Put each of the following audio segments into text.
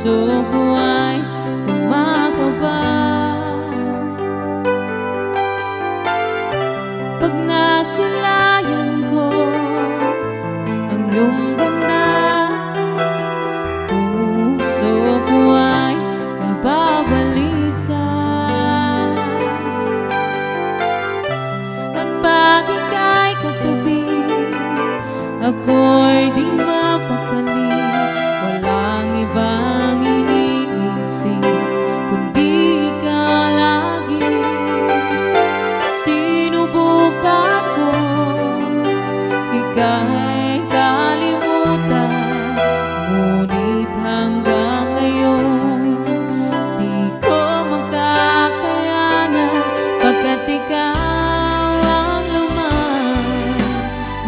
puso ko ay kumakaba Pag nasilayan ko ang iyong ganda Puso ko ay nababalisa At pag ika'y katabi, ako'y di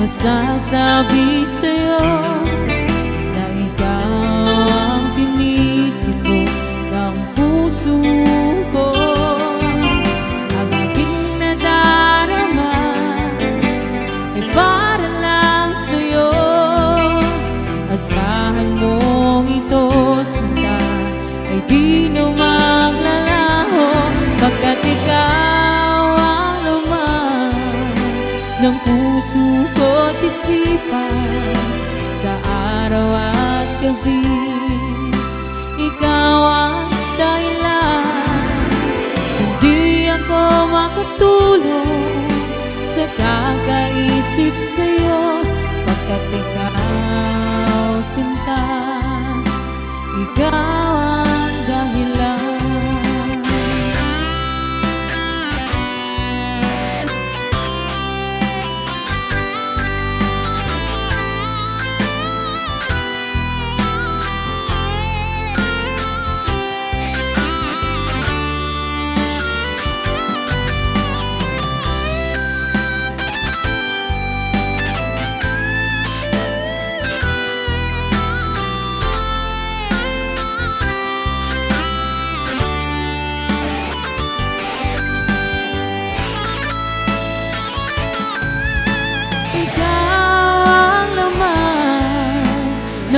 masasabi sa'yo na ikaw ang tinitipok ng puso ko. Ang aking nadarama ay para lang sa'yo. Asahan mong ito sinta ay di na maglalaho. Pagkat ikaw ang laman ng puso ko't isipan sa araw at gabi. Ikaw ang dahilan hindi ako makatulog sa kakaisip sa'yo pagkat ikaw sinta. Ikaw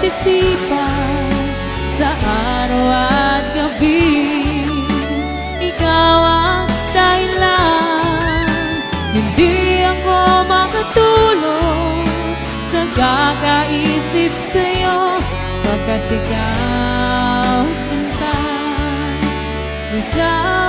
isipan sa araw at gabi. Ikaw ang dahilan, hindi ako makatulog sa kakaisip sa'yo pagkat ikaw sinta. Ikaw